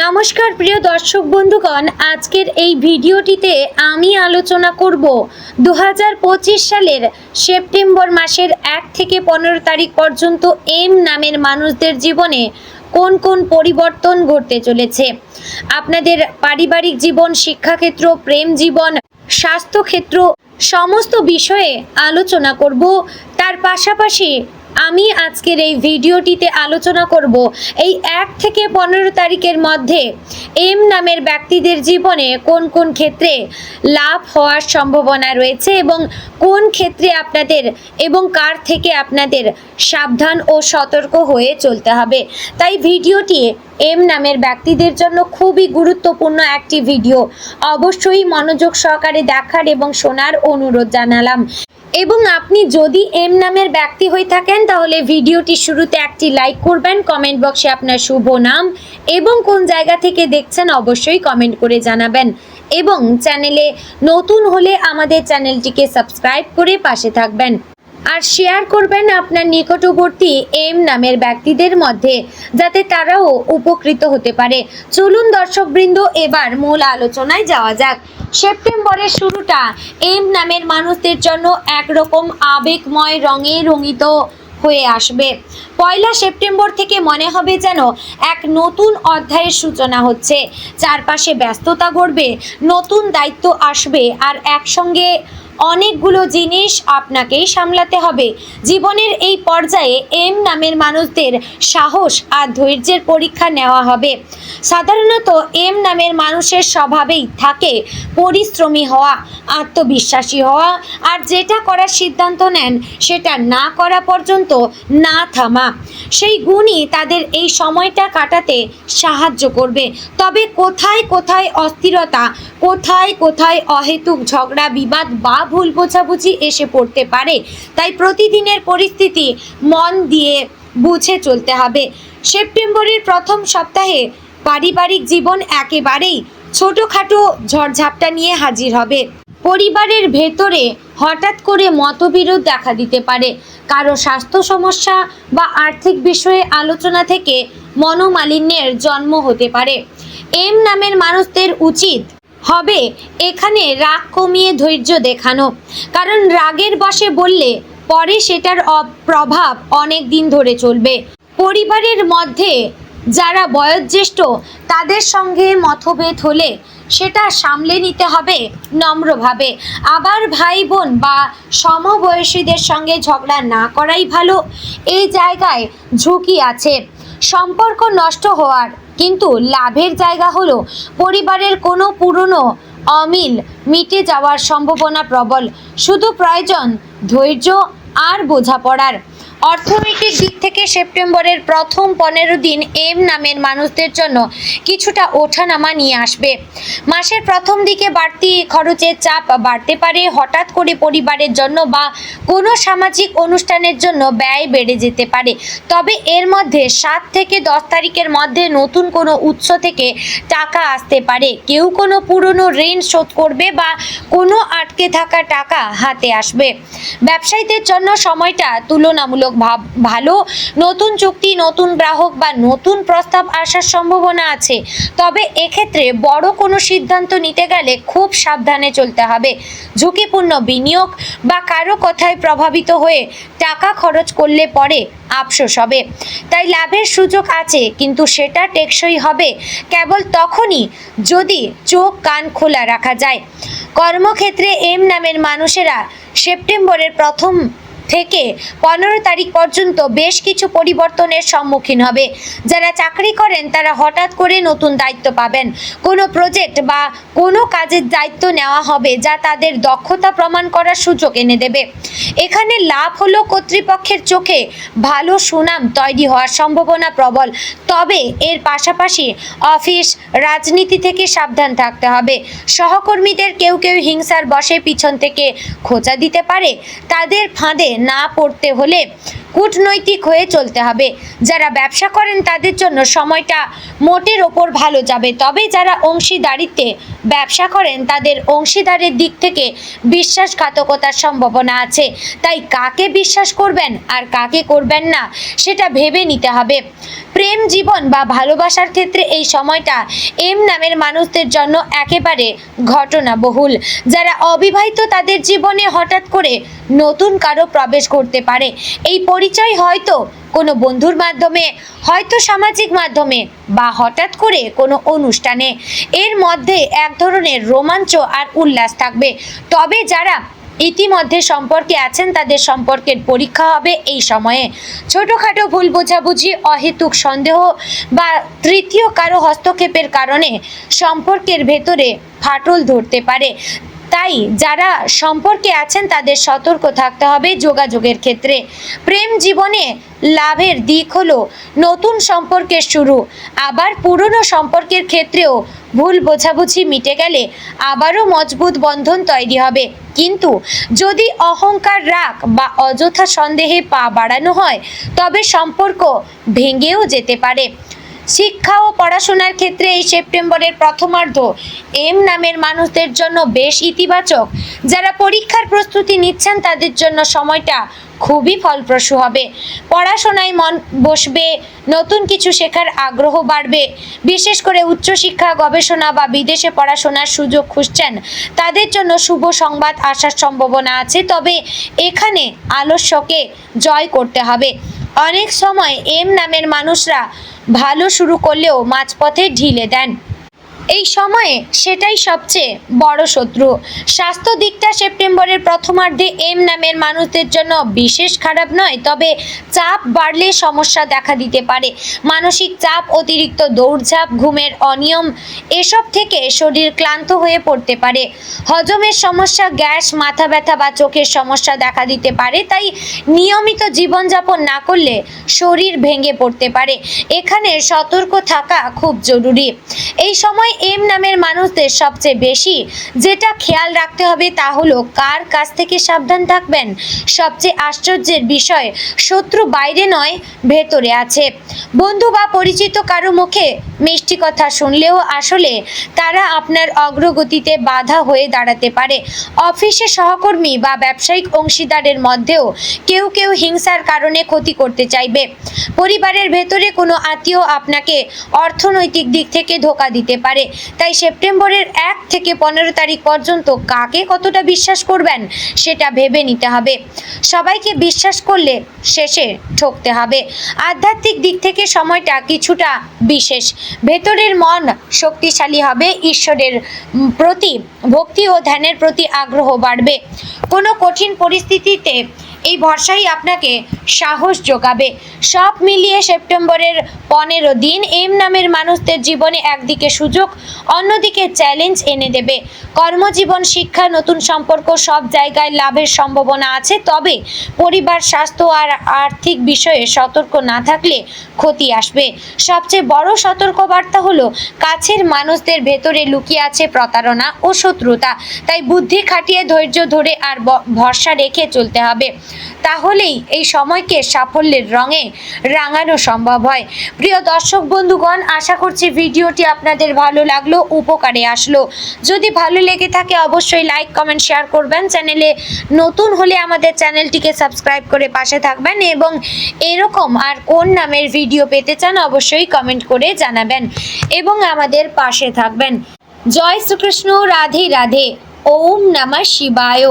নমস্কার প্রিয় দর্শক বন্ধুগণ, আজকের এই ভিডিওটিতে আমি আলোচনা করব দু হাজার পঁচিশ সালের সেপ্টেম্বর মাসের এক থেকে পনেরো তারিখ পর্যন্ত এম নামের মানুষদের জীবনে কোন কোন পরিবর্তন ঘটতে চলেছে। আপনাদের পারিবারিক জীবন, শিক্ষাক্ষেত্র, প্রেম জীবন, স্বাস্থ্যক্ষেত্র সমস্ত বিষয়ে আলোচনা করব। তার পাশাপাশি আমি আজকের এই ভিডিওটিতে আলোচনা করব এই এক থেকে পনেরো তারিখের মধ্যে এম নামের ব্যক্তিদের জীবনে কোন কোন ক্ষেত্রে লাভ হওয়ার সম্ভাবনা রয়েছে এবং কোন ক্ষেত্রে আপনাদের এবং কার থেকে আপনাদের সাবধান ও সতর্ক হয়ে চলতে হবে। তাই ভিডিওটি এম নামের ব্যক্তিদের জন্য খুবই গুরুত্বপূর্ণ একটি ভিডিও। অবশ্যই মনোযোগ সহকারে দেখার এবং শোনার অনুরোধ জানালাম। এবং আপনি যদি এম নামের ব্যক্তি হয়ে থাকেন, তাহলে ভিডিওটি শুরুতে একটি লাইক করবেন। কমেন্ট বক্সে আপনার শুভ নাম এবং কোন জায়গা থেকে দেখছেন অবশ্যই কমেন্ট করে জানাবেন। এবং চ্যানেলে নতুন হলে আমাদের চ্যানেলটিকে সাবস্ক্রাইব করে পাশে থাকবেন। আর শেয়ার করবেন আপনার নিকটবর্তী এম নামের ব্যক্তিদের মধ্যে, যাতে তারাও উপকৃত হতে পারে। চলুন দর্শকবৃন্দ, এবার মূল আলোচনায় যাওয়া যাক। সেপ্টেম্বরের শুরুটা এম নামের মানুষদের জন্য একরকম আবেগময় রঙে রঙিত হয়ে আসবে। পয়লা সেপ্টেম্বর থেকে মনে হবে যেন এক নতুন অধ্যায়ের সূচনা হচ্ছে। চারপাশে ব্যস্ততা গড়বে, নতুন দায়িত্ব আসবে, আর একসঙ্গে অনেকগুলো জিনিস আপনাকেই সামলাতে হবে। জীবনের এই পর্যায়ে এম নামের মানুষদের সাহস আর ধৈর্যের পরীক্ষা নেওয়া হবে। সাধারণত এম নামের মানুষের স্বভাবেই থাকে পরিশ্রমী হওয়া, আত্মবিশ্বাসী হওয়া আর যেটা করার সিদ্ধান্ত নেন সেটা না করা পর্যন্ত না থামা। সেই গুণই তাদের এই সময়টা কাটাতে সাহায্য করবে। তবে কোথায় কোথায় অস্থিরতা, কোথায় কোথায় অহেতুক ঝগড়া, বিবাদ বা ভুল বোঝাবুঝি এসে পড়তে পারে। তাই প্রতিদিনের পরিস্থিতি মন দিয়ে বুঝে চলতে হবে। সেপ্টেম্বরের প্রথম সপ্তাহে পারিবারিক জীবন একেবারেই ছোটোখাটো ঝড়ঝাপটা নিয়ে হাজির হবে। পরিবারের ভেতরে হঠাৎ করে মতবিরোধ দেখা দিতে পারে। কারও স্বাস্থ্য সমস্যা বা আর্থিক বিষয়ে আলোচনা থেকে মনোমালিন্যের জন্ম হতে পারে। এম নামের মানুষদের উচিত হবে। এখানে রাগ কমিয়ে ধৈর্য দেখানো। কারণ রাগের বশে বললে পরে সেটার প্রভাব অনেক দিন ধরে চলবে। পরিবারের মধ্যে যারা বয়োজ্যেষ্ঠ, তাদের সঙ্গে মতভেদ হলে সেটা সামলে নিতে হবে নম্রভাবে। আবার ভাই বোন বা সমবয়সীদের সঙ্গে ঝগড়া না করাই ভালো। এই জায়গায় ঝুঁকি আছে। সম্পর্ক নষ্ট হওয়ার কিন্তু লাভের জায়গা হলো পরিবারের কোনো পুরনো অমিল মিটে যাওয়ার সম্ভাবনা প্রবল। শুধু প্রয়োজন ধৈর্য আর বোঝাপড়ার। অর্থনৈতিক দিক থেকে সেপ্টেম্বরের প্রথম পনেরো দিন এম নামের মানুষদের জন্য কিছুটা ওঠানামা নিয়ে আসবে। মাসের প্রথম দিকে বাড়তি খরচের চাপ বাড়তে পারে, হঠাৎ করে পরিবারের জন্য বা কোনো সামাজিক অনুষ্ঠানের জন্য ব্যয় বেড়ে যেতে পারে। তবে এর মধ্যে সাত থেকে দশ তারিখের মধ্যে নতুন কোনো উৎস থেকে টাকা আসতে পারে। কেউ কোনো পুরনো ঋণ শোধ করবে বা কোনো আটকে থাকা টাকা হাতে আসবে। ব্যবসায়ীদের জন্য সময়টা তুলনামূলক ভাব- ভালো, নতুন চুক্তি, নতুন গ্রাহক বা নতুন প্রস্তাব আসার সম্ভাবনা আছে। তবে এক্ষেত্রে বড় কোনো সিদ্ধান্ত নিতে গেলে খুব সাবধানে চলতে হবে। ঝুঁকিপূর্ণ বিনিয়োগ বা কারও কথায় প্রভাবিত হয়ে টাকা খরচ করলে পরে আফসোস হবে। তাই লাভের সুযোগ আছে, কিন্তু সেটা টেকসই হবে। কেবল তখনই যদি চোখ কান খোলা রাখা যায়। কর্মক্ষেত্রে এম নামের মানুষেরা সেপ্টেম্বরের প্রথম থেকে পনেরো তারিখ পর্যন্ত বেশ কিছু পরিবর্তনের সম্মুখীন হবে। যারা চাকরি করেন, তারা হঠাৎ করে নতুন দায়িত্ব পাবেন। কোনো প্রজেক্ট বা কোনো কাজের দায়িত্ব নেওয়া হবে যা তাদের দক্ষতা প্রমাণ করার সুযোগ এনে দেবে। এখানে লাভ হলো কর্তৃপক্ষের চোখে ভালো সুনাম তৈরি হওয়ার সম্ভাবনা প্রবল। তবে এর পাশাপাশি অফিস, রাজনীতি থেকে সাবধান থাকতে হবে। সহকর্মীদের কেউ কেউ হিংসার বশে পিছন থেকে খোঁচা দিতে পারে। তাদের ফাঁদে না পড়তে হলে কূটনৈতিক হয়ে চলতে হবে। যারা ব্যবসা করেন তাদের জন্য সময়টা মোটের ওপর ভালো যাবে। তবে যারা অংশীদারিত্বে ব্যবসা করেন, তাদের অংশীদারের দিক থেকে বিশ্বাসঘাতকতার সম্ভাবনা আছে। তাই কাকে বিশ্বাস করবেন আর কাকে করবেন না, সেটা ভেবে নিতে হবে। প্রেম জীবন বা ভালোবাসার ক্ষেত্রে এই সময়টা এম নামের মানুষদের জন্য একেবারে ঘটনাবহুল। যারা অবিবাহিত তাদের জীবনে হঠাৎ করে নতুন কারও প্রবেশ করতে পারে। এই পরিচয় হয়তো কোনো বন্ধুর মাধ্যমে, হয়তো সামাজিক মাধ্যমে বা হঠাৎ করে কোনো অনুষ্ঠানে। এর মধ্যে এক ধরনের রোমাঞ্চ আর উল্লাস থাকবে। তবে যারা ইতিমধ্যে সম্পর্কে আছেন, তাদের সম্পর্কের পরীক্ষা হবে এই সময়ে। ছোটোখাটো ভুল বোঝাবুঝি, অহেতুক সন্দেহ বা তৃতীয় কারও হস্তক্ষেপের কারণে সম্পর্কের ভেতরে ফাটল ধরতে পারে। তাই যারা সম্পর্কে আছেন তাদের সতর্ক থাকতে হবে যোগাযোগের ক্ষেত্রে। প্রেম জীবনে লাভের দিক হলো নতুন সম্পর্কের শুরু। আবার পুরনো সম্পর্কের ক্ষেত্রেও ভুল বোঝাবুঝি মিটে গেলে আবারও মজবুত বন্ধন তৈরি হবে। কিন্তু যদি অহংকার, রাগ বা অযথা সন্দেহে পা বাড়ানো হয়, তবে সম্পর্ক ভেঙেও যেতে পারে। শিক্ষা ও পড়াশোনার ক্ষেত্রে এই সেপ্টেম্বরের প্রথমার্ধ এম নামের মানুষদের জন্য বেশ ইতিবাচক। যারা পরীক্ষার প্রস্তুতি নিচ্ছেন, তাদের জন্য সময়টা খুবই ফলপ্রসূ হবে। পড়াশোনায় মন বসবে, নতুন কিছু শেখার আগ্রহ বাড়বে। বিশেষ করে উচ্চশিক্ষা গবেষণা বা বিদেশে পড়াশোনার সুযোগ খুঁজছেন, তাদের জন্য শুভ সংবাদ আসার সম্ভাবনা আছে। তবে এখানে আলস্যকে জয় করতে হবে। অনেক সময় এম নামের মানুষরা ভালো শুরু করলেও মাঝপথে ঢিলে দেন। এই সময়ে সেটাই সবচেয়ে বড় শত্রু। স্বাস্থ্য দিকটা সেপ্টেম্বরের প্রথমার্ধে এম নামের মানুষদের জন্য বিশেষ খারাপ নয়, তবে চাপ বাড়লে সমস্যা দেখা দিতে পারে। মানসিক চাপ, অতিরিক্ত দৌড়ঝাঁপ, ঘুমের অনিয়ম, এসব থেকে শরীর ক্লান্ত হয়ে পড়তে পারে। হজমের সমস্যা, গ্যাস, মাথা ব্যথা বা চোখের সমস্যা দেখা দিতে পারে, তাই নিয়মিত জীবনযাপন না করলে শরীর ভেঙে পড়তে পারে। এখানে সতর্ক থাকা খুব জরুরি। এই সময় এম নামের মানুষদের সবচেয়ে বেশি। যেটা খেয়াল রাখতে হবে তা হলো, কার কাছ থেকে সাবধান থাকবেন? সবচেয়ে আশ্চর্যের বিষয়, শত্রু বাইরে নয়, ভেতরে আছে। বন্ধু বা পরিচিত কারও মুখে মিষ্টি কথা শুনলেও আসলে তারা আপনার অগ্রগতিতে বাধা হয়ে দাঁড়াতে পারে। অফিসে সহকর্মী বা ব্যবসায়িক অংশীদারের মধ্যেও কেউ কেউ হিংসার কারণে ক্ষতি করতে চাইবে। পরিবারের ভেতরে কোনো আত্মীয় আপনাকে অর্থনৈতিক দিক থেকে ধোকা দিতে পারে। তাই সেপ্টেম্বরের এক থেকে পনেরো তারিখ পর্যন্ত কাকে কতটা বিশ্বাস করবেন সেটা ভেবে নিতে হবে। সবাইকে বিশ্বাস করলে শেষে ঠকতে হবে। আধ্যাত্মিক দিক থেকে সময়টা কিছুটা বিশেষ। ভেতরের মন শক্তিশালী হবে, ঈশ্বরের প্রতি ভক্তি ও ধ্যানের প্রতি আগ্রহ বাড়বে। কোনো কঠিন পরিস্থিতিতে এই ভরসাই আপনাকে সাহস যোগাবে। সব মিলিয়ে সেপ্টেম্বরের পনেরো দিন এম নামের মানুষদের জীবনে একদিকে সুযোগ, অন্যদিকে চ্যালেঞ্জ এনে দেবে। কর্মজীবন, শিক্ষা, নতুন সম্পর্ক সব জায়গায় লাভের সম্ভাবনা আছে, তবে পরিবার, স্বাস্থ্য আর আর্থিক বিষয়ে সতর্ক না থাকলে ক্ষতি আসবে। সবচেয়ে বড় সতর্কবার্তা হলো, কাছের মানুষদের ভেতরে লুকিয়ে আছে প্রতারণা ও শত্রুতা। তাই বুদ্ধি খাটিয়ে ধৈর্য ধরে আর ভরসা রেখে চলতে হবে। তাহলেই এই সময়কে সাফল্যের রঙে রাঙানো সম্ভব হয়। প্রিয় দর্শক বন্ধুগণ, আশা করছি ভিডিওটি আপনাদের ভালো লাগল, উপকারে আসলো। যদি ভালো লেগে থাকে, অবশ্যই লাইক কমেন্ট শেয়ার করবেন। চ্যানেলে নতুন হলে আমাদের চ্যানেলটিকে সাবস্ক্রাইব করে পাশে থাকবেন এবং এরকম আর কোন নামের ভিডিও পেতে চান, অবশ্যই কমেন্ট করে জানাবেন এবং আমাদের পাশে থাকবেন। জয় শ্রীকৃষ্ণ, রাধে রাধে। ওম নমঃ শিবায়।